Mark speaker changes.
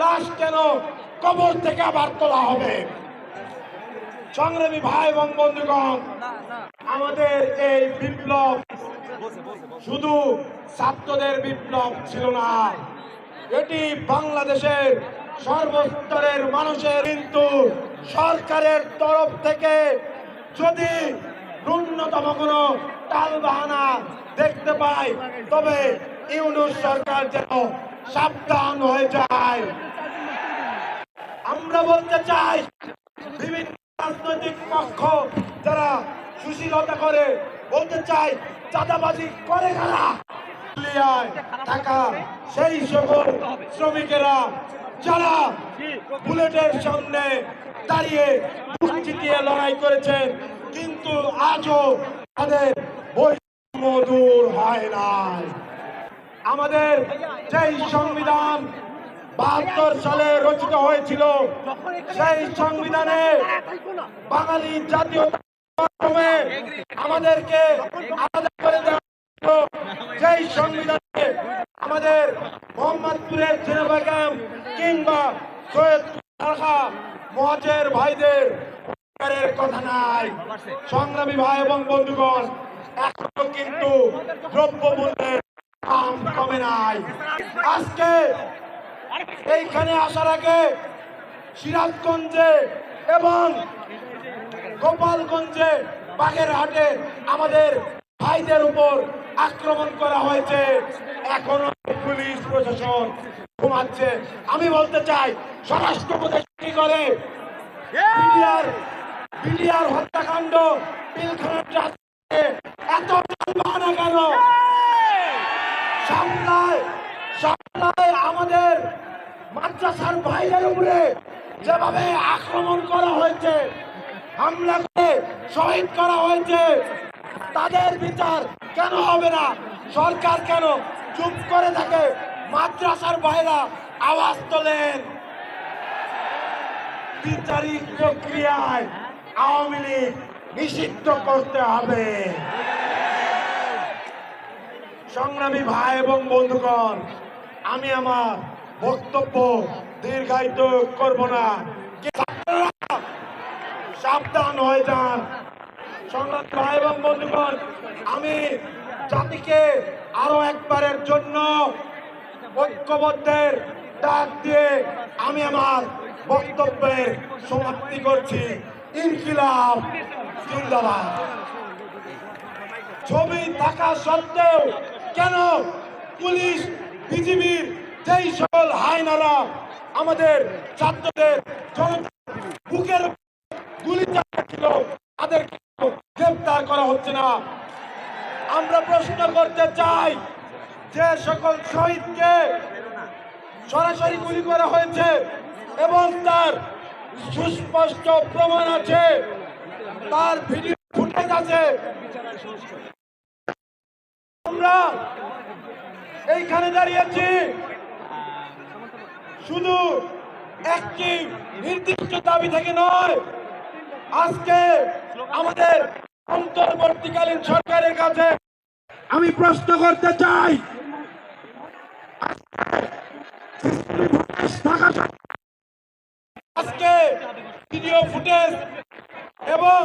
Speaker 1: লাশ কেন কবর থেকে আবার তোলা হবে? সংগ্রামী ভাই এবং বন্ধুগণ, আমাদের এই বিপ্লব শুধু ছাত্রদের বিপ্লব ছিল না, এটি বাংলাদেশের সর্বস্তরের মানুষের কিন্তু সরকারের তরফ থেকে যদি ন্যূনতম কোনো টালবাহানা দেখতে পাই, তবে ইউনুস সরকার যেন সাবধান হয়ে যায়। আমরা বলতে চাই, বিভিন্ন রাজনৈতিক পক্ষ যারা সুশীলতা করে, বলতে চাই, চাঁদাবাজি করে কারা? থাকা সেই সকল শ্রমিকেরা যারা বুলেটের সামনে দাঁড়িয়ে বুক লড়াই করেছেন, কিন্তু আজও তাদের বৈষম্য দূর হয় নাই। আমাদের যেই সংবিধান বাহাত্তর সালে রচিত হয়েছিল, সেই সংবিধানে বাঙালি জাতীয় আমাদেরকে আলাদা করে দেওয়া। যেই সংবিধানে আমাদের মোহাম্মদপুরের জেনেভা ক্যাম্প কিংবা সৈয়দ মহাজের ভাইদের কথা নাই সংগ্রামী ভাই এবং বন্ধুগণ, এখনও কিন্তু দ্রব্য মূল্যের কমে নাই। আজকে এইখানে আসার আগে সিরাজগঞ্জে এবং গোপালগঞ্জে বাগেরহাটে আমাদের ভাইদের উপর আক্রমণ করা হয়েছে। এখনও পুলিশ প্রশাসন ঘুমাচ্ছে। আমি বলতে চাই, স্বরাষ্ট্র কি করে? বিডিআর হত্যাকাণ্ড পিলখানার এত বাহানা কেন? সামলায় সামলায় আমাদের মাদ্রাসার ভাইদের উপরে যেভাবে আক্রমণ করা হয়েছে, হামলা করে শহীদ করা হয়েছে, তাদের বিচার কেন হবে না? সরকার কেন চুপ করে থাকে? মাদ্রাসার ভাইরা আওয়াজ তোলেন। বিচারিক প্রক্রিয়ায় আওয়ামী লীগ নিষিদ্ধ করতে হবে। সংগ্রামী ভাই এবং বন্ধুগণ, আমি আমার বক্তব্য দীর্ঘায়িত করব না। সাবধান হয়ে যান। সংগ্রামী ভাই এবং বন্ধুগণ, আমি জাতিকে আরও একবারের জন্য ঐক্যবদ্ধের ডাক দিয়ে আমি আমার বক্তব্যের সমাপ্তি করছি। ইনকিলাব, জিন্দাবাদ। ছবি থাকা সত্ত্বেও কেন পুলিশ, বিজিবির যেই সকল হায়নারা আমাদের ছাত্রদের বুকের গুলি চালাচ্ছিল তাদের গ্রেপ্তার করা হচ্ছে না। আমরা প্রশ্ন করতে চাই, যে সকল শহীদকে সরাসরি গুলি করা হয়েছে এবং তার সুস্পষ্ট প্রমাণ আছে, তার ভিডিও ফুটেজ আছে আমরা এইখানে দাঁড়িয়েছি। শুধু একটি নির্দিষ্ট দাবি থেকে নয়, আজকে আমাদের অন্তর্বর্তীকালীন সরকারের কাছে আমি প্রশ্ন করতে চাই, আজকে ভিডিও ফুটেজ এবং